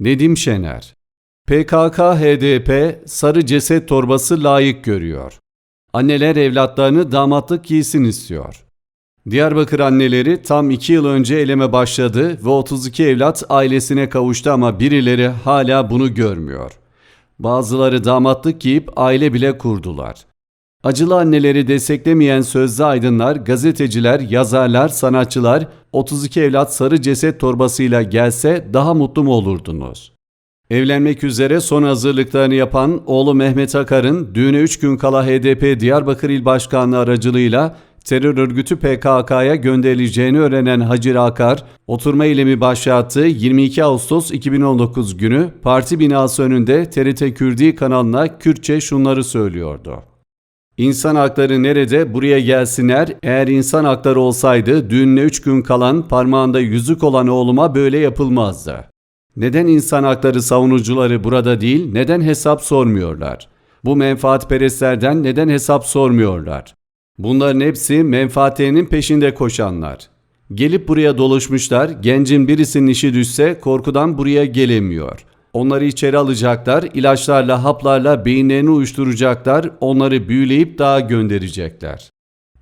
Nedim Şener PKK-HDP sarı ceset torbası layık görüyor. Anneler evlatlarını damatlık giysin istiyor. Diyarbakır anneleri tam 2 yıl önce eleme başladı ve 32 evlat ailesine kavuştu ama birileri hala bunu görmüyor. Bazıları damatlık giyip aile bile kurdular. Acılı anneleri desteklemeyen sözlü aydınlar, gazeteciler, yazarlar, sanatçılar 32 evlat sarı ceset torbasıyla gelse daha mutlu mu olurdunuz? Evlenmek üzere son hazırlıklarını yapan oğlu Mehmet Akar'ın düğüne 3 gün kala HDP Diyarbakır İl Başkanlığı aracılığıyla terör örgütü PKK'ya gönderileceğini öğrenen Hacı Akar, oturma eylemi başlattığı 22 Ağustos 2019 günü parti binası önünde TRT Kürdi kanalına Kürtçe şunları söylüyordu. İnsan hakları nerede? Buraya gelsinler. Eğer insan hakları olsaydı düğününe 3 gün kalan parmağında yüzük olan oğluma böyle yapılmazdı. Neden insan hakları savunucuları burada değil, neden hesap sormuyorlar? Bu menfaatperestlerden neden hesap sormuyorlar? Bunların hepsi menfaatlerinin peşinde koşanlar. Gelip buraya doluşmuşlar, gencin birisinin işi düşse korkudan buraya gelemiyor. Onları içeri alacaklar, ilaçlarla, haplarla beyinlerini uyuşturacaklar, onları büyüleyip dağa gönderecekler.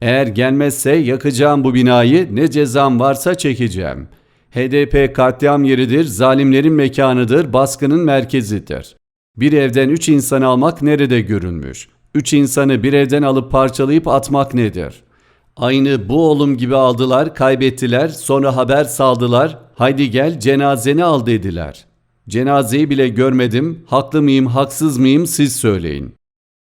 Eğer gelmezse yakacağım bu binayı, ne cezam varsa çekeceğim. HDP katliam yeridir, zalimlerin mekanıdır, baskının merkezidir. Bir evden üç insanı almak nerede görülmüş? Üç insanı bir evden alıp parçalayıp atmak nedir? Aynı bu oğlum gibi aldılar, kaybettiler, sonra haber saldılar, haydi gel cenazeni al dediler. Cenazeyi bile görmedim, haklı mıyım, haksız mıyım siz söyleyin.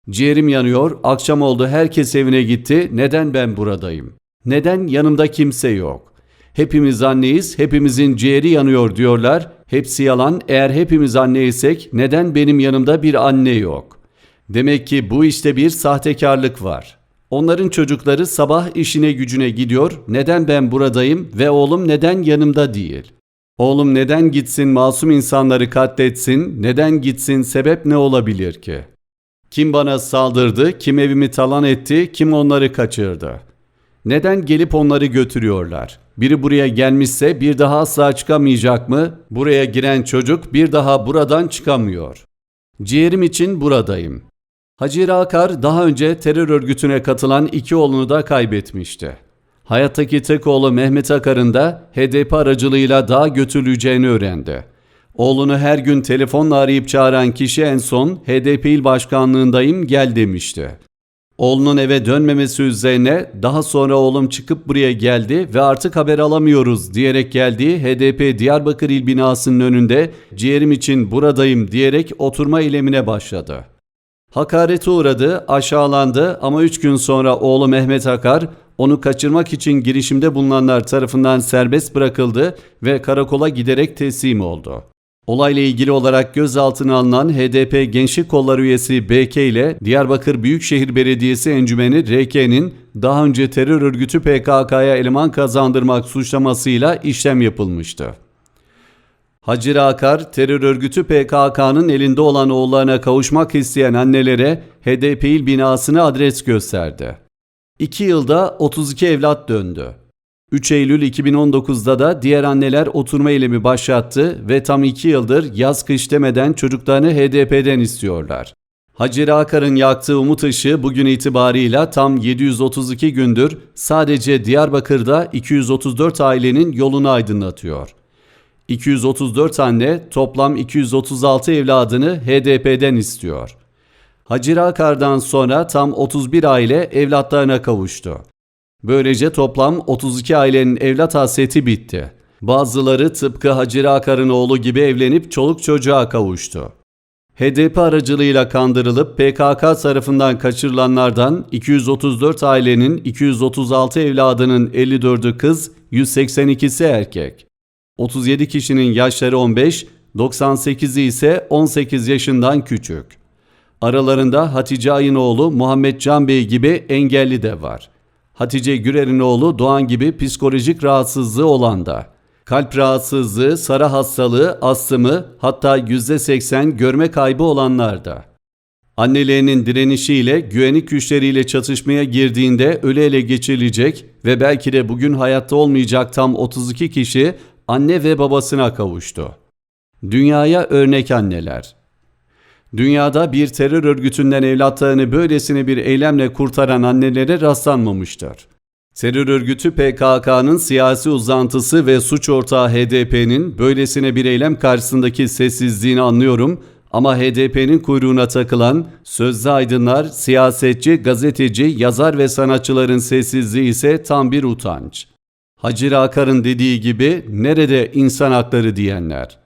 Ciğerim yanıyor, akşam oldu herkes evine gitti, neden ben buradayım? Neden yanımda kimse yok? Hepimiz anneyiz, hepimizin ciğeri yanıyor diyorlar. Hepsi yalan, eğer hepimiz anneysek neden benim yanımda bir anne yok? Demek ki bu işte bir sahtekarlık var. Onların çocukları sabah işine gücüne gidiyor, neden ben buradayım ve oğlum neden yanımda değil? Oğlum neden gitsin masum insanları katletsin, neden gitsin sebep ne olabilir ki? Kim bana saldırdı, kim evimi talan etti, kim onları kaçırdı? Neden gelip onları götürüyorlar? Biri buraya gelmişse bir daha asla çıkamayacak mı? Buraya giren çocuk bir daha buradan çıkamıyor. Ciğerim için buradayım. Hacı Akar daha önce terör örgütüne katılan iki oğlunu da kaybetmişti. Hayattaki tek oğlu Mehmet Akar'ın da HDP aracılığıyla daha götürüleceğini öğrendi. Oğlunu her gün telefonla arayıp çağıran kişi en son HDP il başkanlığındayım gel demişti. Oğlunun eve dönmemesi üzerine daha sonra oğlum çıkıp buraya geldi ve artık haber alamıyoruz diyerek geldiği HDP Diyarbakır il binasının önünde ciğerim için buradayım diyerek oturma eylemine başladı. Hakarete uğradı, aşağılandı ama 3 gün sonra oğlu Mehmet Akar onu kaçırmak için girişimde bulunanlar tarafından serbest bırakıldı ve karakola giderek teslim oldu. Olayla ilgili olarak gözaltına alınan HDP Gençlik Kolları üyesi BK ile Diyarbakır Büyükşehir Belediyesi encümeni RK'nin daha önce terör örgütü PKK'ya eleman kazandırmak suçlamasıyla işlem yapılmıştı. Hacı Akar, terör örgütü PKK'nın elinde olan oğullarına kavuşmak isteyen annelere HDP il binasını adres gösterdi. 2 yılda 32 evlat döndü. 3 Eylül 2019'da da diğer anneler oturma eylemi başlattı ve tam 2 yıldır yaz kış demeden çocuklarını HDP'den istiyorlar. Hacı Akar'ın yaktığı umut ışığı bugün itibarıyla tam 732 gündür sadece Diyarbakır'da 234 ailenin yolunu aydınlatıyor. 234 anne toplam 236 evladını HDP'den istiyor. Hacı Akar'dan sonra tam 31 aile evlatlarına kavuştu. Böylece toplam 32 ailenin evlat hasreti bitti. Bazıları tıpkı Hacı Akar'ın oğlu gibi evlenip çoluk çocuğa kavuştu. HDP aracılığıyla kandırılıp PKK tarafından kaçırılanlardan 234 ailenin 236 evladının 54'ü kız, 182'si erkek. 37 kişinin yaşları 15, 98'i ise 18 yaşından küçük. Aralarında Hatice Ayınoğlu, Muhammed Can Bey gibi engelli de var. Hatice Gürer'in oğlu Doğan gibi psikolojik rahatsızlığı olan da. Kalp rahatsızlığı, sarı hastalığı, astımı hatta %80 görme kaybı olanlar da. Annelerinin direnişiyle, güvenlik güçleriyle çatışmaya girdiğinde ölü ele geçirilecek ve belki de bugün hayatta olmayacak tam 32 kişi anne ve babasına kavuştu. Dünyaya örnek anneler. Dünyada bir terör örgütünden evlatlarını böylesine bir eylemle kurtaran annelere rastlanmamıştır. Terör örgütü PKK'nın siyasi uzantısı ve suç ortağı HDP'nin böylesine bir eylem karşısındaki sessizliğini anlıyorum ama HDP'nin kuyruğuna takılan sözlü aydınlar, siyasetçi, gazeteci, yazar ve sanatçıların sessizliği ise tam bir utanç. Hacı Akar'ın dediği gibi nerede insan hakları diyenler.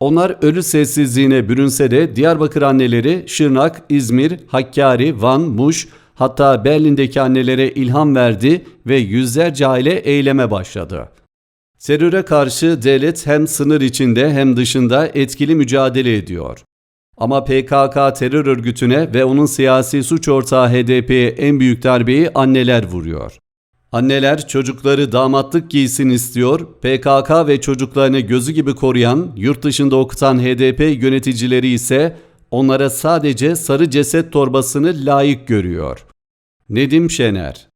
Onlar ölü sessizliğine bürünse de Diyarbakır anneleri Şırnak, İzmir, Hakkari, Van, Muş hatta Berlin'deki annelere ilham verdi ve yüzlerce aile eyleme başladı. Teröre karşı devlet hem sınır içinde hem dışında etkili mücadele ediyor. Ama PKK terör örgütüne ve onun siyasi suç ortağı HDP'ye en büyük darbeyi anneler vuruyor. Anneler çocukları damatlık giysin istiyor, PKK ve çocuklarını gözü gibi koruyan, yurt dışında okutan HDP yöneticileri ise onlara sadece sarı ceset torbasını layık görüyor. Nedim Şener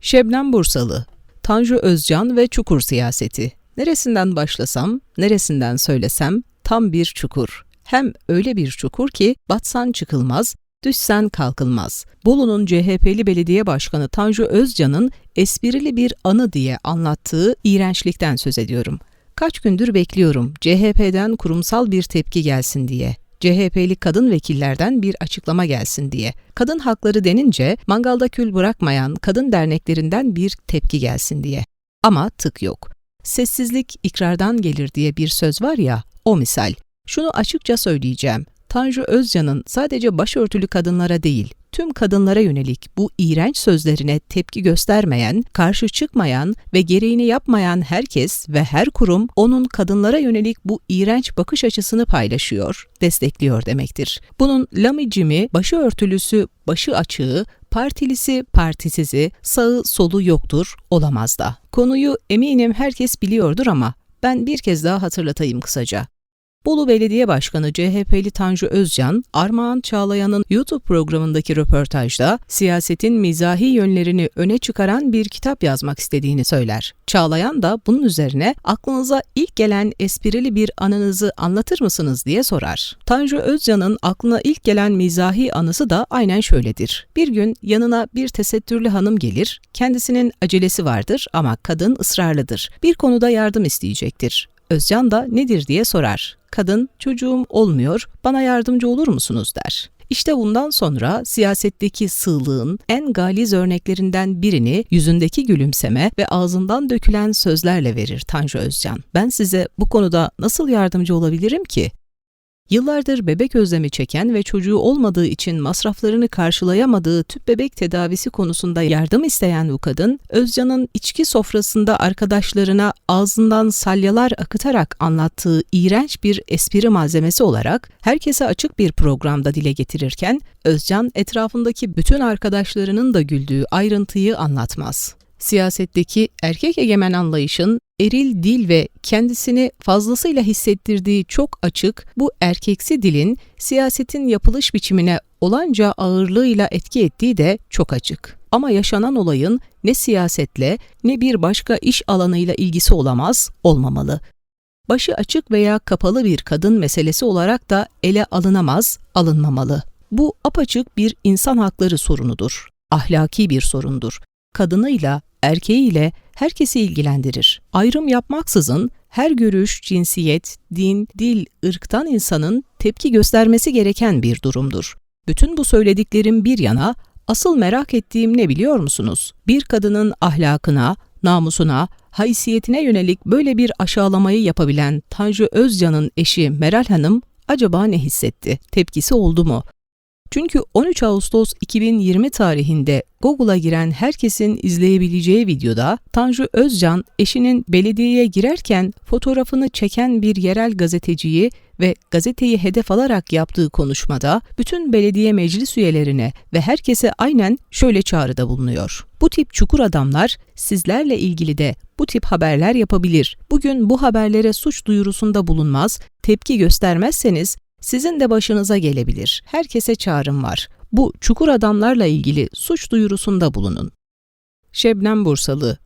Şebnem Bursalı, Tanju Özcan ve Çukur Siyaseti. Neresinden başlasam, neresinden söylesem tam bir çukur. Hem öyle bir çukur ki batsan çıkılmaz, düşsen kalkılmaz. Bolu'nun CHP'li belediye başkanı Tanju Özcan'ın esprili bir anı diye anlattığı iğrençlikten söz ediyorum. Kaç gündür bekliyorum CHP'den kurumsal bir tepki gelsin diye. CHP'li kadın vekillerden bir açıklama gelsin diye. Kadın hakları denince mangalda kül bırakmayan kadın derneklerinden bir tepki gelsin diye. Ama tık yok. Sessizlik ikrardan gelir diye bir söz var ya, o misal. Şunu açıkça söyleyeceğim. Tanju Özcan'ın sadece başörtülü kadınlara değil, tüm kadınlara yönelik bu iğrenç sözlerine tepki göstermeyen, karşı çıkmayan ve gereğini yapmayan herkes ve her kurum onun kadınlara yönelik bu iğrenç bakış açısını paylaşıyor, destekliyor demektir. Bunun lamicimi, başörtülüsü, başı açığı, partilisi, partisizi, sağı, solu yoktur, olamaz da. Konuyu eminim herkes biliyordur ama ben bir kez daha hatırlatayım kısaca. Bolu Belediye Başkanı CHP'li Tanju Özcan, Armağan Çağlayan'ın YouTube programındaki röportajda siyasetin mizahi yönlerini öne çıkaran bir kitap yazmak istediğini söyler. Çağlayan da bunun üzerine aklınıza ilk gelen esprili bir anınızı anlatır mısınız diye sorar. Tanju Özcan'ın aklına ilk gelen mizahi anısı da aynen şöyledir. Bir gün yanına bir tesettürlü hanım gelir, kendisinin acelesi vardır ama kadın ısrarlıdır. Bir konuda yardım isteyecektir. Özcan da nedir diye sorar. Kadın, çocuğum olmuyor, bana yardımcı olur musunuz der. İşte bundan sonra siyasetteki sığlığın en galiz örneklerinden birini yüzündeki gülümseme ve ağzından dökülen sözlerle verir Tanju Özcan. Ben size bu konuda nasıl yardımcı olabilirim ki? Yıllardır bebek özlemi çeken ve çocuğu olmadığı için masraflarını karşılayamadığı tüp bebek tedavisi konusunda yardım isteyen bu kadın, Özcan'ın içki sofrasında arkadaşlarına ağzından salyalar akıtarak anlattığı iğrenç bir espri malzemesi olarak herkese açık bir programda dile getirirken, Özcan etrafındaki bütün arkadaşlarının da güldüğü ayrıntıyı anlatmaz siyasetteki erkek egemen anlayışın eril dil ve kendisini fazlasıyla hissettirdiği çok açık bu erkeksi dilin siyasetin yapılış biçimine olanca ağırlığıyla etki ettiği de çok açık. Ama yaşanan olayın ne siyasetle ne bir başka iş alanıyla ilgisi olamaz, olmamalı. Başı açık veya kapalı bir kadın meselesi olarak da ele alınamaz, alınmamalı. Bu apaçık bir insan hakları sorunudur. Ahlaki bir sorundur. Kadınıyla, erkeğiyle herkesi ilgilendirir. Ayrım yapmaksızın her görüş, cinsiyet, din, dil, ırktan insanın tepki göstermesi gereken bir durumdur. Bütün bu söylediklerim bir yana, asıl merak ettiğim ne biliyor musunuz? Bir kadının ahlakına, namusuna, haysiyetine yönelik böyle bir aşağılamayı yapabilen Tanju Özcan'ın eşi Meral Hanım acaba ne hissetti? Tepkisi oldu mu? Çünkü 13 Ağustos 2020 tarihinde Google'a giren herkesin izleyebileceği videoda Tanju Özcan eşinin belediyeye girerken fotoğrafını çeken bir yerel gazeteciyi ve gazeteyi hedef alarak yaptığı konuşmada bütün belediye meclis üyelerine ve herkese aynen şöyle çağrıda bulunuyor. Bu tip çukur adamlar sizlerle ilgili de bu tip haberler yapabilir. Bugün bu haberlere suç duyurusunda bulunmaz, tepki göstermezseniz sizin de başınıza gelebilir. Herkese çağrım var. Bu çukur adamlarla ilgili suç duyurusunda bulunun. Şebnem Bursalı,